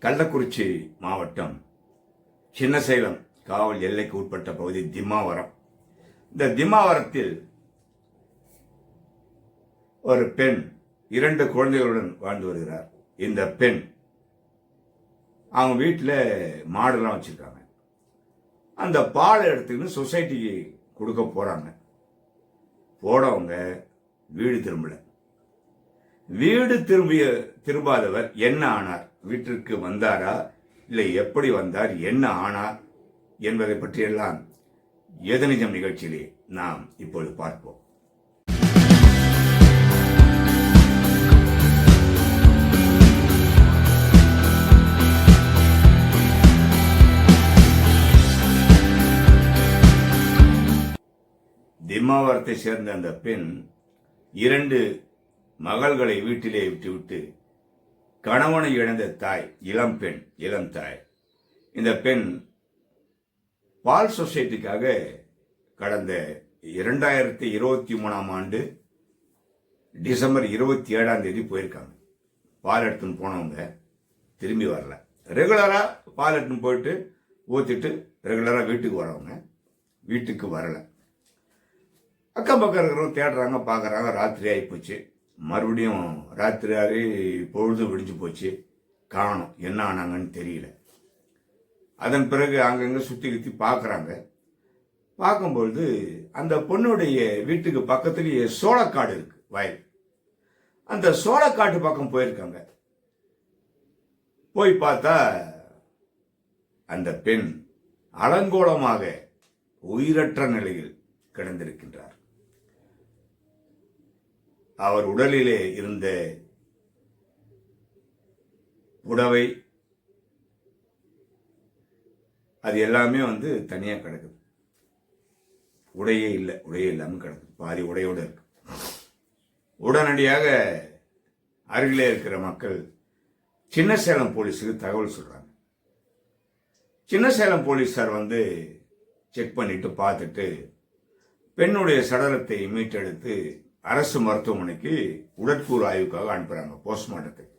கள்ளக்குறிச்சி மாவட்டம் சின்னசேலம் காவல் எல்லைக்கு உட்பட்ட பகுதி திம்மாவரம். இந்த திம்மாவரத்தில் ஒரு பெண் இரண்டு குழந்தைகளுடன் வாழ்ந்து வருகிறார். இந்த பெண் அவங்க வீட்டில் மாடுலாம் வச்சுருக்காங்க. அந்த பால் எடுத்துக்கின்னு சொசைட்டிக்கு கொடுக்க போகிறாங்க போனவங்க வீடு திரும்பல. வீடு திரும்பிய திரும்பாதவர் என்ன ஆனார்? வீட்டிற்கு வந்தாரா? இல்லை எப்படி வந்தார்? என்ன ஆனார்? என்பதை பற்றியெல்லாம் எதனிஜம் நிகழ்ச்சியிலே நாம் இப்பொழுது பார்ப்போம். திம்மாவரத்தை சேர்ந்த அந்த பெண் இரண்டு மகள்களை வீட்டிலே விட்டுவிட்டு கணவனை இழந்த தாய் இளம் பெண் இளம் தாய். இந்த பெண் பால் சொசைட்டிக்காக கடந்த இரண்டாயிரத்தி இருபத்தி மூணாம் ஆண்டு டிசம்பர் இருபத்தி ஏழாம் தேதி போயிருக்காங்க. பால் எடுத்துன்னு போனவங்க திரும்பி வரல. ரெகுலராக பால் எடுத்துன்னு போயிட்டு ஊற்றிட்டு ரெகுலராக வீட்டுக்கு வரவங்க. வீட்டுக்கு வரல. அக்கம் பக்கம் இருக்கிறவங்க தேடுறாங்க பார்க்குறாங்க ராத்திரி ஆகி போச்சு மறுபடியும் ராத்திரி பொழுது விடிஞ்சு போச்சு. காணும். என்ன ஆனாங்கன்னு தெரியல. அதன் பிறகு அங்கங்கே சுற்றி கித்தி பார்க்குறாங்க பார்க்கும்பொழுது அந்த பொண்ணுடைய வீட்டுக்கு பக்கத்துலேயே சோளக்காடு இருக்கு வயல். அந்த சோளக்காட்டு பக்கம் போயிருக்காங்க. போய் பார்த்தா அந்த பெண் அலங்கோலமாக உயிரற்ற நிலையில் கிடந்திருக்கின்றார். அவர் உடலிலே இருந்த புடவை அது எல்லாமே வந்து தனியாக கிடக்குது. உடையே இல்லை உடையே இல்லாமல் கிடக்குது. பாதி உடையோட இருக்கு. உடனடியாக அருகிலே இருக்கிற மக்கள் சின்னசேலம் போலீஸுக்கு தகவல் சொல்றாங்க. சின்னசேலம் போலீஸார் வந்து செக் பண்ணிட்டு பார்த்துட்டு பெண்ணுடைய சடலத்தை மீட்டெடுத்து அரசு மருத்துவமனைக்கு உடற்கூறு ஆய்வுக்காக அனுப்புறாங்க போஸ்ட்மார்ட்டத்துக்கு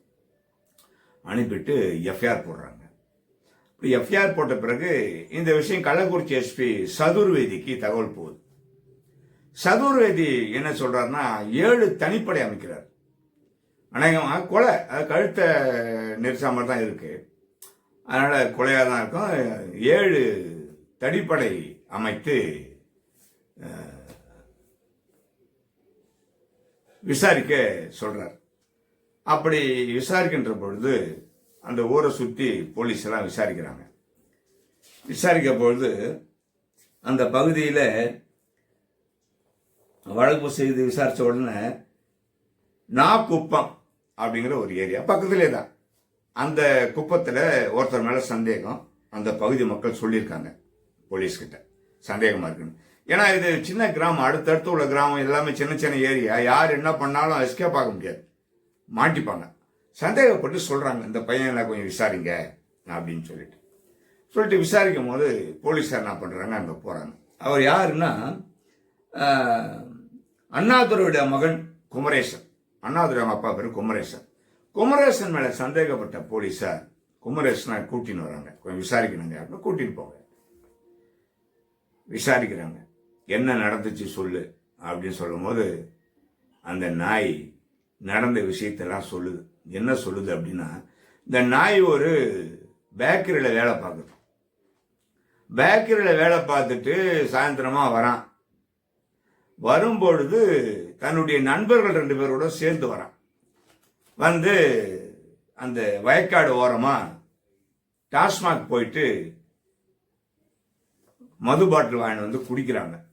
அனுப்பிட்டு எஃப்ஐஆர் போடுறாங்க. எஃப்ஐஆர் போட்ட பிறகு இந்த விஷயம் கள்ளக்குறிச்சி எஸ்பி சதுர்வேதிக்கு தகவல் போகுது. சதுர்வேதி என்ன சொல்றாருன்னா ஏழு தனிப்படை அமைக்கிறார். அநேகமாக கொலை அது கழுத்தை நெரிசாம தான் இருக்கு. அதனால கொலையாக தான் இருக்கும். ஏழு தடிப்படை அமைத்து விசாரிக்க சொல்றார். அப்படி விசாரிக்கின்ற பொழுது அந்த ஊரை சுற்றி போலீஸ் எல்லாம் விசாரிக்கிறாங்க. விசாரிக்க பொழுது அந்த பகுதியில் வழக்கு செய்து விசாரித்த உடனே நாக்குப்பம் அப்படிங்கிற ஒரு ஏரியா பக்கத்திலே தான். அந்த குப்பத்தில் ஒருத்தர் மேலே சந்தேகம். அந்த பகுதி மக்கள் சொல்லியிருக்காங்க. போலீஸ்கிட்ட சந்தேகமாக இருக்குன்னு. ஏன்னா இது சின்ன கிராமம் அடுத்தடுத்து உள்ள கிராமம் எல்லாமே சின்ன சின்ன ஏரியா. யார் என்ன பண்ணாலும் எஸ்கேப் ஆக முடியாது. மாட்டிப்பாங்க. சந்தேகப்பட்டு சொல்கிறாங்க இந்த பையனை கொஞ்சம் விசாரிங்க அப்படின்னு சொல்லிட்டு. சொல்லிட்டு விசாரிக்கும் போது போலீஸார் என்ன பண்ணுறாங்க அங்கே போகிறாங்க அவர் யாருன்னா அண்ணாதுரையுடைய மகன் குமரேசன். அண்ணாதுரை அப்பா பேர் குமரேசன். குமரேசன் மேலே சந்தேகப்பட்ட போலீஸார் குமரேசனை கூட்டின்னு வராங்க. கொஞ்சம் விசாரிக்கணுங்க அப்படின்னு கூட்டின்னு போங்க. விசாரிக்கிறாங்க. என்ன நடந்துச்சு சொல்லு அப்படின்னு சொல்லும்போது அந்த நாய் நடந்த விஷயத்தெல்லாம் சொல்லுது. என்ன சொல்லுது அப்படின்னா இந்த நாய் ஒரு பேக்கரியில் வேலை பார்க்குது. பேக்கரியில் வேலை பார்த்துட்டு சாயந்தரமாக வரான். வரும்பொழுது தன்னுடைய நண்பர்கள் ரெண்டு பேரோட சேர்ந்து வரான். வந்து அந்த வயக்காடு ஓரமாக டாஸ்மாக் போயிட்டு மது பாட்டில் வாங்கிட்டு வந்து குடிக்கிறாங்க.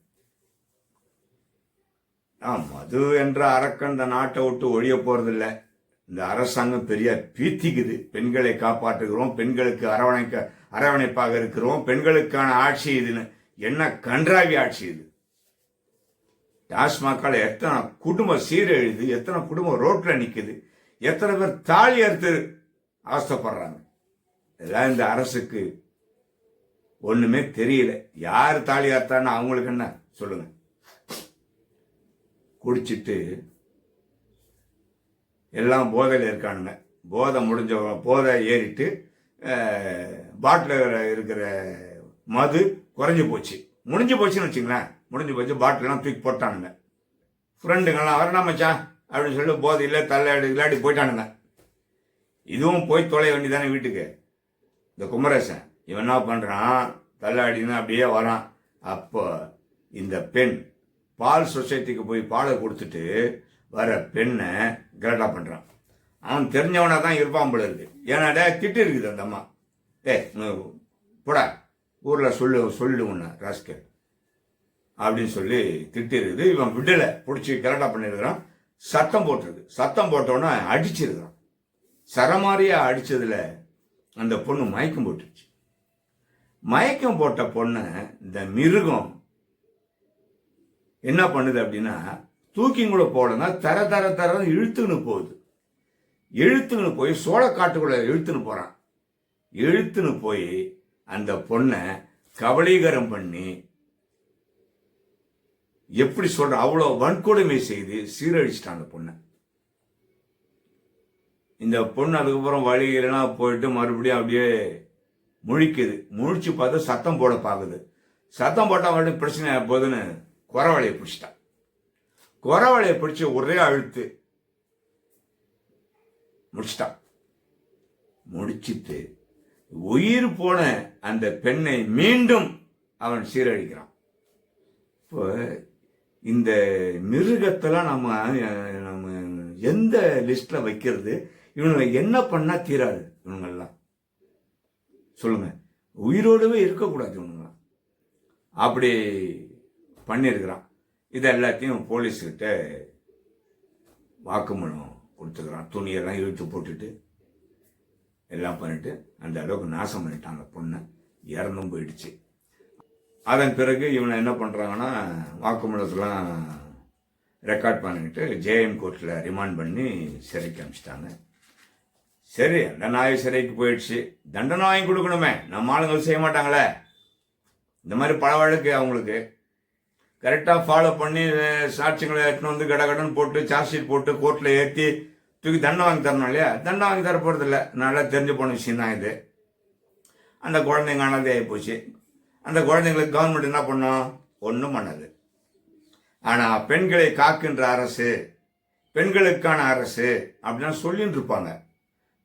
மது என்ற அரக்கன் இந்த நாட்டை விட்டு ஒழிய போறதில்ல. இந்த அரசாங்கம் பெரிய பீத்திக்குது. பெண்களை காப்பாற்றுகிறோம் பெண்களுக்கு அரவணைக்க அரவணைப்பாக இருக்கிறோம் பெண்களுக்கான ஆட்சி இதுன்னு. என்ன கன்றாவி ஆட்சி இது? டாஸ்மாக்கால எத்தனை குடும்பம் சீரழிது எத்தனை குடும்பம் ரோட்ல நிக்குது எத்தனை பேர் தாலி எடுத்து அவஸ்தப்படுறாங்க. இதெல்லாம் இந்த அரசுக்கு ஒண்ணுமே தெரியல. யார் தாலி அறுத்தான்னு அவங்களுக்கு என்ன? சொல்லுங்க. குடிச்சிட்டு எல்லாம் போதையில் இருக்கானுங்க. போதை முடிஞ்ச போதை ஏறிட்டு பாட்டில் இருக்கிற மது குறைஞ்சி போச்சு. முடிஞ்சு போச்சுன்னு வச்சுங்களேன். முடிஞ்சு போச்சு பாட்டிலாம் தூக்கி போட்டானுங்க. ஃப்ரெண்டுங்கெல்லாம் வரணும் மச்சான்? அப்படின்னு சொல்லி போதையில் தள்ளாடி இல்லாடி போயிட்டானுங்க. இதுவும் போய் தொலை வேண்டிதானே வீட்டுக்கு. இந்த குமரேசன் இவன் என்ன பண்ணுறான் தள்ளாடின்னு அப்படியே வரான். அப்போ இந்த பெண் பால் சொசைட்டிக்கு போய் பாலை கொடுத்துட்டு வர பெண்ணை கரெக்டா பண்ணுறான் அவன் தெரிஞ்சவனாக தான் இருப்பான் போல இருக்கு. ஏன்னாடா திட்டு இருக்குது அந்த அம்மா. ஏ போடா. ஊரில் சொல்லு சொல்லு உன்னை ராஸ்கர் அப்படின்னு சொல்லி திட்டு இருக்குது. இவன் விடலை. பிடிச்சி கரெக்டாக பண்ணியிருக்கிறான். சத்தம் போட்டிருக்கு. சத்தம் போட்டோன்னே அடிச்சிருக்கிறான். சரமாரியாக அடித்ததில் அந்த பொண்ணு மயக்கம் போட்டுருச்சு. மயக்கம் போட்ட பொண்ணை இந்த மிருகம் என்ன பண்ணுது அப்படின்னா தூக்கி கூட போடனா தர தர தர இழுத்துன்னு போகுது. இழுத்துன்னு போய் சோளக்காட்டுக்குள்ள இழுத்துன்னு போறான். இழுத்துன்னு போய் அந்த பொண்ணை கபலீகரம் பண்ணி எப்படி சொல்ற அவ்வளோ வன்கொடுமை செய்து சீரழிச்சிட்டான் அந்த பொண்ணை. இந்த பொண்ணு அதுக்கப்புறம் வழியிலாம் போயிட்டு மறுபடியும் அப்படியே முழிக்குது. முழிச்சு பார்த்து சத்தம் போட பார்க்குது. சத்தம் போட்டால் மட்டும் பிரச்சனை போகுதுன்னு குறவழையை பிடிச்சிட்டான் குறவழையை பிடிச்சி ஒரே அழுத்து முடிச்சிட்டான் முடிச்சிட்டு உயிர் போன அந்த பெண்ணை மீண்டும் அவன் சீரழிக்கிறான். இப்போ இந்த மிருகத்தெல்லாம் நம்ம நம்ம எந்த லிஸ்ட்ல வைக்கிறது? இவனுங்க என்ன பண்ணா தீராது இவனுங்கெல்லாம். சொல்லுங்க. உயிரோடவே இருக்கக்கூடாது இவனுங்களாம் அப்படி பண்ணியிருக்கிறான் இது எல்லாத்தையும் போலீஸ்கிட்ட வாக்குமூலம் கொடுத்துக்கிறான். துணியெல்லாம் இழுத்து போட்டுட்டு எல்லாம் பண்ணிட்டு அந்த அளவுக்கு நாசம் பண்ணிட்டாங்க பொண்ணை. இறந்தும் போயிடுச்சு. அதன் பிறகு இவனை என்ன பண்ணுறாங்கன்னா வாக்குமூலத்தெலாம் ரெக்கார்ட் பண்ணிக்கிட்டு ஜேஎம் கோர்ட்டில் ரிமாண்ட் பண்ணி சிறைக்கு அனுப்பிச்சிட்டாங்க சரி அந்த சிறைக்கு போயிடுச்சு. தண்டனை வாங்கி கொடுக்கணுமே. நம்ம ஆளுங்கள் செய்ய மாட்டாங்களே. இந்த மாதிரி பல வழக்கு அவங்களுக்கு. கரெக்டாக ஃபாலோ பண்ணி சாட்சிங்களை சாட்சியங்களை எடுத்துன்னு வந்து கடகடன்னு போட்டு சார்ஜ் ஷீட் போட்டு கோர்ட்டில் ஏற்றி தூக்கி தண்டனை வாங்கி தரணும் இல்லையா? தண்டனை வாங்கி தர இல்லை. நல்லா தெரிஞ்சு போன விஷயம் தான் இது. அந்த குழந்தைங்க ஆனதே ஆகிப்போச்சு அந்த குழந்தைங்களுக்கு கவர்மெண்ட் என்ன பண்ணும் ஒன்றும் பண்ணது. ஆனால் பெண்களை காக்கின்ற அரசு பெண்களுக்கான அரசு அப்படின்னு சொல்லிட்டு இருப்பாங்க.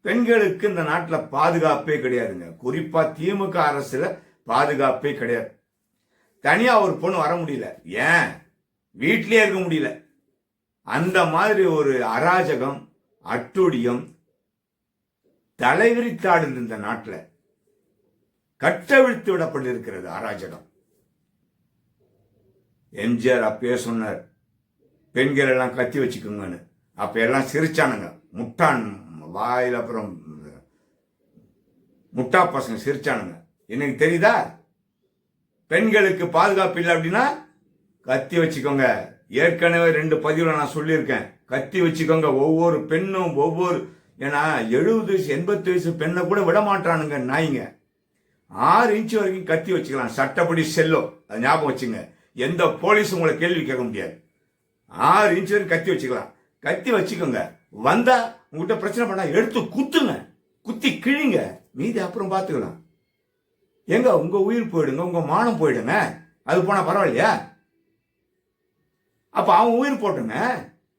பெண்களுக்கு இந்த நாட்டில் பாதுகாப்பே கிடையாதுங்க. குறிப்பாக திமுக அரசில் பாதுகாப்பே கிடையாது. தனியா ஒரு பொண்ணு வர முடியல. ஏன்? வீட்லயே இருக்க முடியல. அந்த மாதிரி ஒரு அராஜகம் அட்டுடியம் தலைவிரித்தாடு இந்த நாட்டில் கட்டவிழ்த்து விடப்பட்டிருக்கிறது அராஜகம். எம்ஜிஆர் அப்பயே சொன்னார் பெண்கள் எல்லாம் கத்தி வச்சுக்கோங்கன்னு. அப்ப எல்லாம் சிரிச்சானுங்க. முட்டான் வாயில் அப்புறம் முட்டா பசங்க சிரிச்சானுங்க. எனக்கு தெரியுதா? பெண்களுக்கு பாதுகாப்பு இல்லை அப்படின்னா கத்தி வச்சுக்கோங்க. ஏற்கனவே ரெண்டு பதிவில் நான் சொல்லியிருக்கேன். கத்தி வச்சுக்கோங்க. ஒவ்வொரு பெண்ணும் ஒவ்வொரு ஏன்னா எழுபது வயசு எண்பத்து வயசு பெண்ணை கூட விட மாட்டானுங்க நாய்ங்க. ஆறு இன்ச்சு வரைக்கும் கத்தி வச்சுக்கலாம். சட்டப்படி செல்லும். அது ஞாபகம் வச்சுங்க. எந்த போலீஸும் உங்களை கேள்வி கேட்க முடியாது. ஆறு இன்ச்சு வரைக்கும் கத்தி வச்சுக்கலாம். கத்தி வச்சுக்கோங்க. வந்தா உங்ககிட்ட பிரச்சனை பண்ணா எடுத்து குத்துங்க. குத்தி கிழிங்க. மீதி அப்புறம் பார்த்துக்கலாம் எங்க உங்க உயிர் போயிடுங்க உங்க மானம் போயிடுங்க. அது போனா பரவாயில்லையா? அப்ப அவன் உயிர் போட்டுங்க.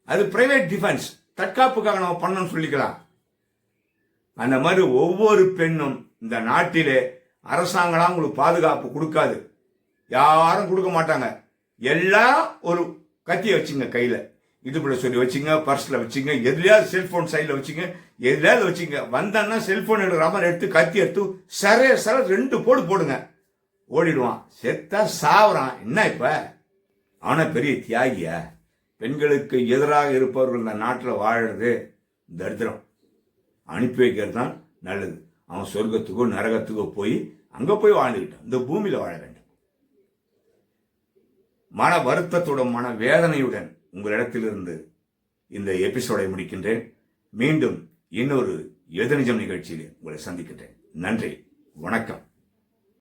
அது பிரைவேட் டிஃபென்ஸ் தற்காப்புக்காக நம்ம பண்ணணும்னு சொல்லிக்கலாம். அந்த மாதிரி ஒவ்வொரு பெண்ணும் இந்த நாட்டிலே அரசாங்கம்லாம் உங்களுக்கு பாதுகாப்பு கொடுக்காது. யாரும் கொடுக்க மாட்டாங்க. எல்லாம் ஒரு கத்தியை வச்சுங்க கையில. இடுப்புல சொல்லி வச்சுங்க பர்ஸில் வச்சுங்க எதுலையாவது செல்போன் சைடில் வச்சுங்க எதுலையாவது வச்சுங்க. வந்தான்னா செல்போன் எடுக்கிற மாதிரி எடுத்து கத்தி எடுத்து சரே சர ரெண்டு போடு போடுங்க. ஓடிடுவான். செத்தா சாவறான். என்ன இப்ப? ஆனா பெரிய தியாகியா பெண்களுக்கு எதிராக இருப்பவர்கள் இந்த நாட்டில் வாழறது தரித்திரம். அனுப்பி வைக்கிறது தான் நல்லது. அவன் சொர்க்கத்துக்கோ நரகத்துக்கோ போய் அங்கே போய் வாழ்ந்துக்கிட்டான் இந்த பூமியில் வாழ வேண்டும். மன வருத்தத்துடன் மன வேதனையுடன் உங்களிடத்திலிருந்து இந்த எபிசோடை முடிக்கின்றேன். மீண்டும் இன்னொரு எதிர்நிஜம் நிகழ்ச்சியில் உங்களை சந்திக்கின்றேன். நன்றி. வணக்கம்.